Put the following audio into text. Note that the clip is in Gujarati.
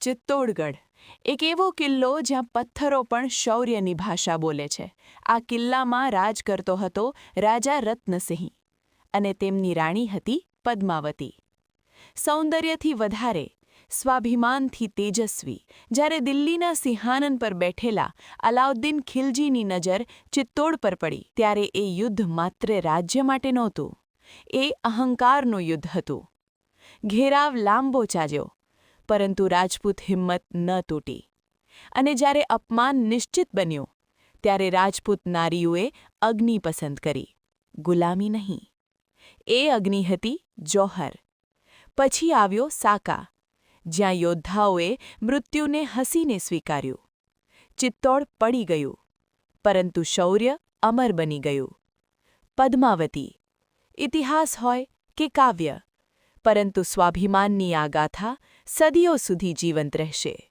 ચિત્તોડગઢ, એક એવો કિલ્લો જ્યાં પથ્થરો પણ શૌર્યની ભાષા બોલે છે. આ કિલ્લામાં રાજ કરતો હતો રાજા રત્નસિંહ અને તેમની રાણી હતી પદ્માવતી. સૌંદર્યથી વધારે, સ્વાભિમાનથી તેજસ્વી, જ્યારે દિલ્હીના સિંહાનન પર બેઠેલા અલાઉદ્દીન ખિલજીની નજર ચિત્તોડ પર પડી, ત્યારે એ યુદ્ધ માત્ર રાજ્ય માટે નહોતું, એ અહંકારનું યુદ્ધ હતું. ઘેરાવ લાંબો ચાલ્યો પરંતુ રાજપૂત હિંમત ન તૂટી. અને જ્યારે અપમાન નિશ્ચિત બન્યું, ત્યારે રાજપૂત નારીઓએ અગ્નિ પસંદ કરી, ગુલામી નહીં. એ અગ્નિ હતી જોહર. પછી આવ્યો સાકા, જ્યાં યોદ્ધાઓએ મૃત્યુને હસીને સ્વીકાર્યું. ચિત્તોડ પડી ગયું, પરંતુ શૌર્ય અમર બની ગયું. પદ્માવતી, ઇતિહાસ હોય કે કાવ્ય પરંતુ સ્વાભિમાનની આ ગાથા સદીઓ સુધી જીવંત રહેશે.